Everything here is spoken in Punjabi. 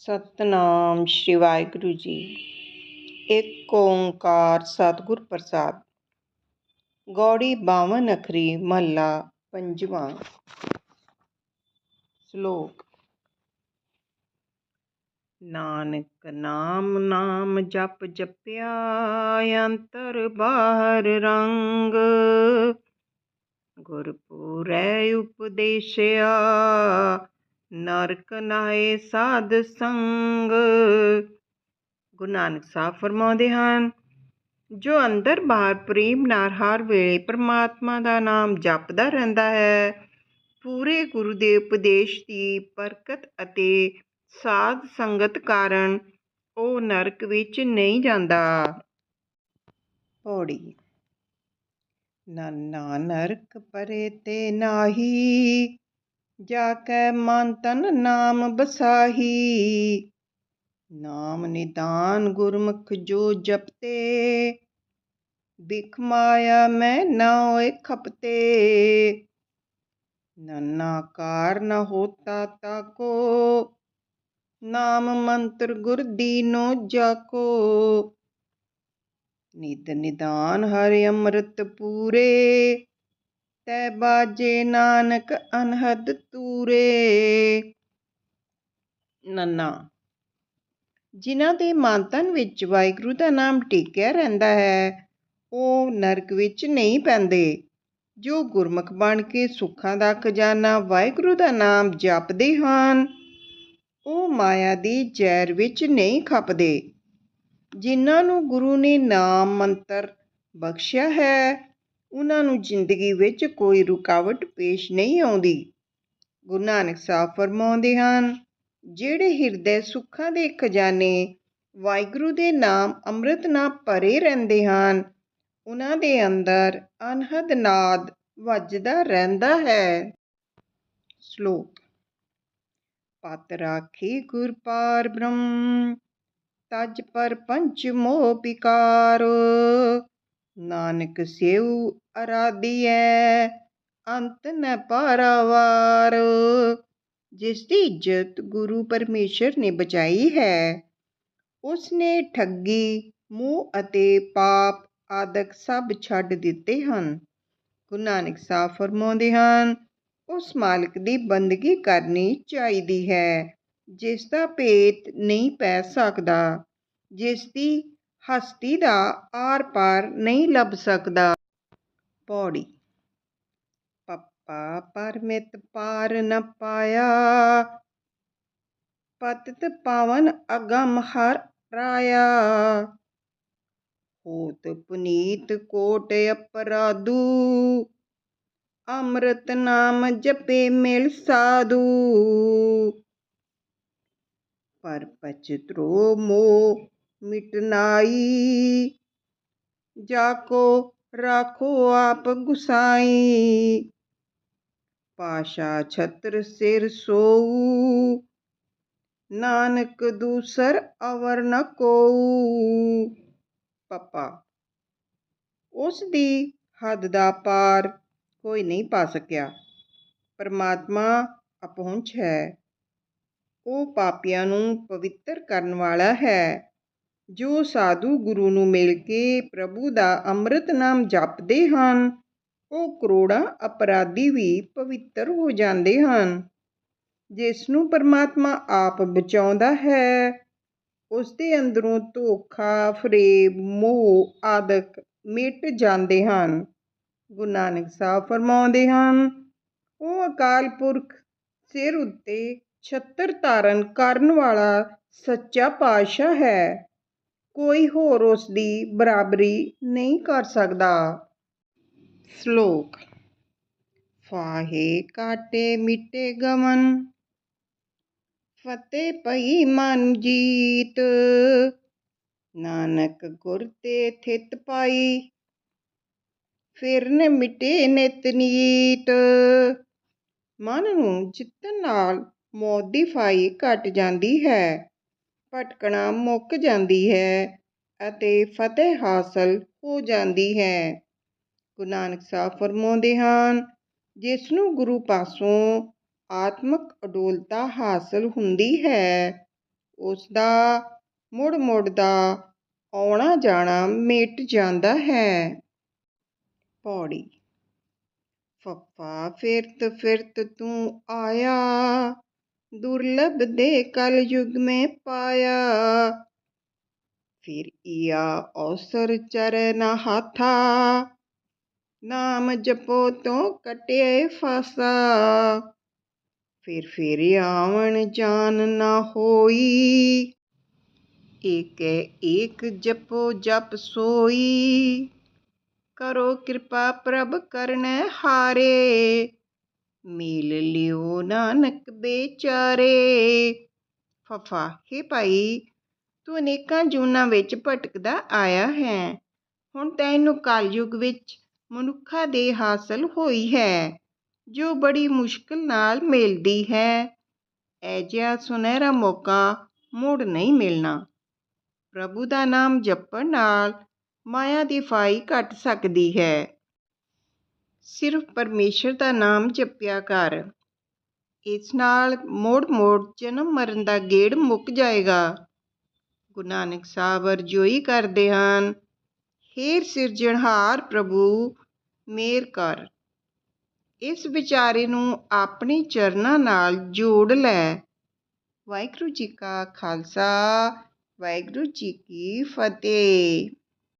ਸਤਨਾਮ ਸ਼੍ਰੀ ਵਾਹਿਗੁਰੂ ਜੀ। ਇੱਕ ਓੰਕਾਰ ਸਤਿਗੁਰ ਪ੍ਰਸਾਦ। ਗੌੜੀ ਬਾਵਨ ਅਖਰੀ ਮਹੱਲਾ ਪੰਜਵਾਂ। ਸ਼ਲੋਕ। ਨਾਨਕ ਨਾਮ ਨਾਮ ਜਪ ਜਪਿਆ ਅੰਤਰ ਬਾਹਰ ਰੰਗ। ਗੁਰਪੂਰੈ ਉਪਦੇਸ਼ਿਆ ਨਰਕ ਨਾਏ ਸਾਧ ਸੰਗ। ਗੁਰੂ ਨਾਨਕ ਸਾਹਿਬ ਫਰਮਾਉਂਦੇ ਹਨ, ਜੋ ਅੰਦਰ ਬਾਹਰ ਪ੍ਰੇਮ ਨਾਲ ਹਰ ਵੇਲੇ ਪ੍ਰਮਾਤਮਾ ਦਾ ਨਾਮ ਜਪਦਾ ਰਹਿੰਦਾ ਹੈ, ਪੂਰੇ ਗੁਰੂ ਦੇ ਉਪਦੇਸ਼ ਦੀ ਬਰਕਤ ਅਤੇ ਸਾਧ ਸੰਗਤ ਕਾਰਨ ਉਹ ਨਰਕ ਵਿੱਚ ਨਹੀਂ ਜਾਂਦਾ। ਪੌੜੀ। ਨਾਨਾ ਨਰਕ ਪਰੇ ਤੇ ਨਾਹੀ। ਜਾ ਕੈ ਮਨ ਤਨ ਨਾਮ ਬਸਾਹੀ। ਨਾਮ ਨਿਦਾਨ ਗੁਰਮੁਖ ਜੋ ਜਪਤੇ। ਬਿਖ ਮਾਇਆ ਮੈਂ ਨਾ ਹੋਏ ਖਪਤੇ। ਨੰਨਾ ਕਾਰ ਨ ਹੋਤਾ ਤਾ ਕੋ। ਨਾਮ ਮੰਤਰ ਗੁਰ ਦੀਨੋ ਜਾਕੋ। ਨਿਦ ਨਿਦਾਨ ਹਰਿ ਅੰਮ੍ਰਿਤ ਪੂਰੇ। ਤੈ ਬਾਜੇ ਨਾਨਕ ਅਨਹਦ ਤੂਰੇ। ਨੰਨਾ, ਜਿਨ੍ਹਾਂ ਦੇ ਮਨ ਵਿੱਚ ਵਾਹਿਗੁਰੂ ਦਾ ਨਾਮ ਟਿਕਿਆ ਰਹਿੰਦਾ ਹੈ, ਉਹ ਨਰਕ ਵਿੱਚ ਨਹੀਂ ਪੈਂਦੇ, ਜੋ ਗੁਰਮੁਖ ਬਣ ਕੇ ਸੁੱਖਾਂ ਦਾ ਖਜ਼ਾਨਾ ਵਾਹਿਗੁਰੂ ਦਾ ਨਾਮ ਜਪਦੇ ਹਨ, ਉਹ ਮਾਇਆ ਦੀ ਜ਼ਹਿਰ ਵਿੱਚ ਨਹੀਂ ਖਪਦੇ, ਜਿਨ੍ਹਾਂ ਨੂੰ ਗੁਰੂ ਨੇ ਨਾਮ ਮੰਤਰ ਬਖਸ਼ਿਆ ਹੈ। ਉਹਨਾਂ ਨੂੰ ਜ਼ਿੰਦਗੀ ਵਿੱਚ ਕੋਈ ਰੁਕਾਵਟ ਪੇਸ਼ ਨਹੀਂ ਆਉਂਦੀ। ਗੁਰੂ ਨਾਨਕ ਸਾਹਿਬ ਫਰਮਾਉਂਦੇ ਹਨ, ਜਿਹੜੇ ਹਿਰਦੇ ਸੁੱਖਾਂ ਦੇ ਖਜ਼ਾਨੇ ਵਾਹਿਗੁਰੂ ਦੇ ਨਾਮ ਅੰਮ੍ਰਿਤ ਨਾਲ ਭਰੇ ਰਹਿੰਦੇ ਹਨ, ਉਹਨਾਂ ਦੇ ਅੰਦਰ ਅਨਹਦ ਨਾਦ ਵੱਜਦਾ ਰਹਿੰਦਾ ਹੈ। ਸ਼ਲੋਕ, ਪਤ ਰਾਖੀ ਗੁਰ ਪਾਰ ਬ੍ਰਹਮ, ਤਜ ਪਰ ਪੰਚ ਮੋਹ ਪਿਕਾਰ ਨਾਨਕ ਸਿਉ ਅਰਾਧੀਐ, ਅੰਤ ਨ ਪਾਰਾਵਾਰ। ਜਿਸ ਦੀ ਇੱਜ਼ਤ ਗੁਰੂ ਪਰਮੇਸ਼ਰ ਨੇ ਬਚਾਈ ਹੈ ਉਸ ਨੇ ਠੱਗੀ, ਮੋਹ ਅਤੇ ਪਾਪ ਆਦਿਕ ਸਭ ਛੱਡ ਦਿੱਤੇ ਹਨ। ਗੁਰੂ ਨਾਨਕ ਸਾਹਿਬ ਫਰਮਾਉਂਦੇ ਹਨ, ਉਸ ਮਾਲਕ ਦੀ ਬੰਦਗੀ ਕਰਨੀ ਚਾਹੀਦੀ ਹੈ, ਜਿਸ ਦਾ ਭੇਤ ਨਹੀਂ ਪੈ ਸਕਦਾ। ਜਿਸ ਦੀ ਹਸਤੀ ਦਾ ਆਰ ਪਾਰ ਨਹੀਂ ਲੱਭ ਸਕਦਾ। ਪੌੜੀ। ਪੱਪਾ ਪਰਮਿਤ ਪਾਰ ਨ ਪਾਇਆ। ਪਤਿਤ ਪਾਵਨ ਅਗਮ ਹਰ ਰਾਇਆ। ਹੋਤ ਪੁਨੀਤ ਕੋਟ ਅਪਰਾਧੂ। ਅੰਮ੍ਰਿਤ ਨਾਮ ਜਪੇ ਮਿਲ ਸਾਧੂ। ਪਰ ਪਚਤਰੋ ਮੋ ਮਿਟਨਾਈ। ਜਾਕੋ ਰਾਖੋ ਆਪ ਗੁਸਾਈ। ਪਾਸ਼ਾ ਛਤਰ ਸਿਰ ਸੋਊ। ਨਾਨਕ ਦੂਸਰ ਅਵਰ ਨ ਕੋਊ। ਪਪਾ, ਉਸ ਦੀ ਹੱਦ ਦਾ ਪਾਰ ਕੋਈ ਨਹੀਂ ਪਾ ਸਕਿਆ। ਪਰਮਾਤਮਾ ਅਪਹੁੰਚ ਹੈ। ਉਹ ਪਾਪੀਆਂ ਨੂੰ ਪਵਿੱਤਰ ਕਰਨ ਵਾਲਾ ਹੈ। ਜੋ ਸਾਧੂ ਗੁਰੂ ਨੂੰ ਮਿਲ ਕੇ ਪ੍ਰਭੂ ਦਾ ਅੰਮ੍ਰਿਤ ਨਾਮ ਜਪਦੇ ਹਨ, ਉਹ ਕਰੋੜਾਂ ਅਪਰਾਧੀ ਵੀ ਪਵਿੱਤਰ ਹੋ ਜਾਂਦੇ ਹਨ। ਜਿਸ ਨੂੰ ਪਰਮਾਤਮਾ ਆਪ ਬਚਾਉਂਦਾ ਹੈ, ਉਸ ਦੇ ਅੰਦਰੋਂ ਧੋਖਾ, ਫਰੇਬ, ਮੋਹ ਆਦਿਕ ਮਿਟ ਜਾਂਦੇ ਹਨ। ਗੁਰੂ ਨਾਨਕ ਸਾਹਿਬ ਫਰਮਾਉਂਦੇ ਹਨ, ਉਹ ਅਕਾਲ ਪੁਰਖ ਸਿਰ ਉੱਤੇ ਛੱਤਰ ਧਾਰਨ ਕਰਨ ਵਾਲਾ ਸੱਚਾ ਪਾਤਸ਼ਾਹ ਹੈ। ਕੋਈ ਹੋਰ ਉਸ ਦੀ ਬਰਾਬਰੀ ਨਹੀਂ ਕਰ ਸਕਦਾ। ਸ਼ਲੋਕ, ਫਾਹੇ ਕਾਟੇ ਮਿਟੇ ਗਮਨ ਫਤਿਹ ਪਈ ਮਨ ਜੀਤ, ਨਾਨਕ ਗੁਰ ਤੇ ਥਿਤ ਪਾਈ, ਫਿਰਨ ਮਿਟੇ ਨਿਤ ਨੀਤ, ਮਨ ਨੂੰ ਜਿੱਤਣ ਨਾਲ ਮੌਤ ਦੀ ਫਾਈ ਘਟ ਜਾਂਦੀ ਹੈ। ਭਟਕਣਾ ਮੁੱਕ ਜਾਂਦੀ ਹੈ ਅਤੇ ਫਤਿਹ ਹਾਸਲ ਹੋ ਜਾਂਦੀ ਹੈ। ਗੁਰੂ ਨਾਨਕ ਸਾਹਿਬ ਫਰਮਾਉਂਦੇ ਹਨ ਜਿਸ ਨੂੰ ਗੁਰੂ ਪਾਸੋਂ ਆਤਮਿਕ ਅਡੋਲਤਾ ਹਾਸਲ ਹੁੰਦੀ ਹੈ ਉਸ ਦਾ ਮੁੜ ਮੁੜ ਦਾ ਆਉਣਾ ਜਾਣਾ ਮਿਟ ਜਾਂਦਾ ਹੈ। ਪੌੜੀ। ਫੱਫਾ ਫਿਰਤ ਫਿਰਤ ਤੂੰ ਆਇਆ ਦੁਰਲਭ ਦੇ ਕਲ ਯੁਗ में ਪਾਇਆ ਫਿਰ ਈਆ ਔਸਰ ਚਰਨ ਹਾਥਾ ਨਾਮ ਜਪੋ ਤੋਂ ਕਟਿਏ ਫਾਸਾ ਫਿਰ ਫਿਰ ਆਵਣ ਜਾਨ ਨਾ ਹੋਈ ਏਕੈ ਏਕ ਜਪੋ ਜਪ ਸੋਈ ਕਰੋ ਕਿਰਪਾ ਪ੍ਰਭ ਕਰਨੈ ਹਾਰੇ ਮੇਲ ਲਿਓ ਨਾਨਕ ਬੇਚਾਰੇ। ਫਫਾ, ਹੇ ਭਾਈ, ਤੂੰ ਅਨੇਕਾਂ ਜੂਨਾਂ ਵਿੱਚ ਭਟਕਦਾ ਆਇਆ ਹੈ। ਹੁਣ ਤੈਨੂੰ ਕਲਯੁਗ ਵਿੱਚ ਮਨੁੱਖਾ ਦੇ ਹਾਸਲ ਹੋਈ ਹੈ, ਜੋ ਬੜੀ ਮੁਸ਼ਕਲ ਨਾਲ ਮਿਲਦੀ ਹੈ। ਐਜਿਹਾ ਸੁਨਹਿਰਾ ਮੌਕਾ ਮੁੜ ਨਹੀਂ ਮਿਲਣਾ। ਪ੍ਰਭੂ ਦਾ ਨਾਮ ਜਪਣ ਨਾਲ ਮਾਇਆ ਦੀ ਫਾਈ ਘਟ ਸਕਦੀ ਹੈ। ਸਿਰਫ ਪਰਮੇਸ਼ਰ ਦਾ ਨਾਮ ਜਪਿਆ ਕਰ। ਇਸ ਨਾਲ ਮੋੜ ਮੋੜ ਜਨਮ ਮਰਨ ਦਾ ਗੇੜ ਮੁੱਕ ਜਾਏਗਾ। ਗੁਰੂ ਨਾਨਕ ਸਾਹਿਬ ਅਰਜ਼ੋਈ ਕਰਦੇ ਹਨ ਹੇਰ ਸਿਰਜਣਹਾਰ ਪ੍ਰਭੂ, ਮੇਰ ਕਰ। ਇਸ ਵਿਚਾਰੇ ਨੂੰ ਆਪਣੇ ਚਰਨਾਂ ਨਾਲ ਜੋੜ ਲੈ। ਵਾਹਿਗੁਰੂ ਜੀ ਕਾ ਖਾਲਸਾ, ਵਾਹਿਗੁਰੂ ਜੀ ਕੀ ਫਤਿਹ।